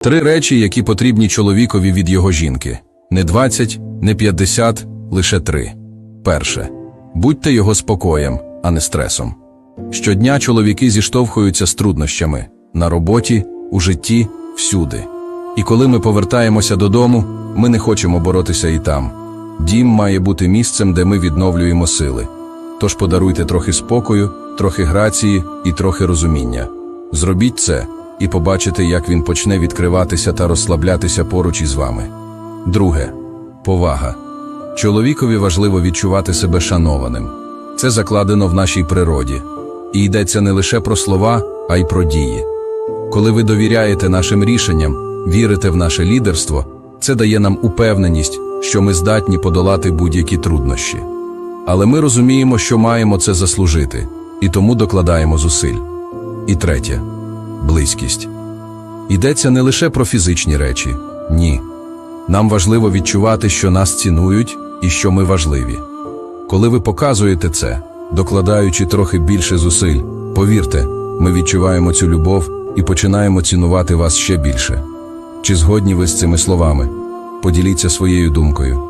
Три речі, які потрібні чоловікові від його жінки: не 20, не 50, лише три. Перше. Будьте його спокоєм, а не стресом. Щодня чоловіки зіштовхуються з труднощами на роботі, у житті, всюди. І коли ми повертаємося додому, ми не хочемо боротися і там. Дім має бути місцем, де ми відновлюємо сили. Тож подаруйте трохи спокою, трохи грації і трохи розуміння. Зробіть це і побачите, як він почне відкриватися та розслаблятися поруч із вами. Друге повага. Чоловікові важливо відчувати себе шанованим. Це закладено в нашій природі. І йдеться не лише про слова, а й про дії. Коли ви довіряєте нашим рішенням, вірите в наше лідерство, це дає нам упевненість, що ми здатні подолати будь-які труднощі. Але ми розуміємо, що маємо це заслужити, і тому докладаємо зусиль. І третє близькість. Йдеться не лише про фізичні речі, ні. Нам важливо відчувати, що нас цінують і що ми важливі. Коли ви показуєте це, докладаючи трохи більше зусиль, повірте, ми відчуваємо цю любов і починаємо цінувати вас ще більше. Чи згодні ви з цими словами? Поділіться своєю думкою.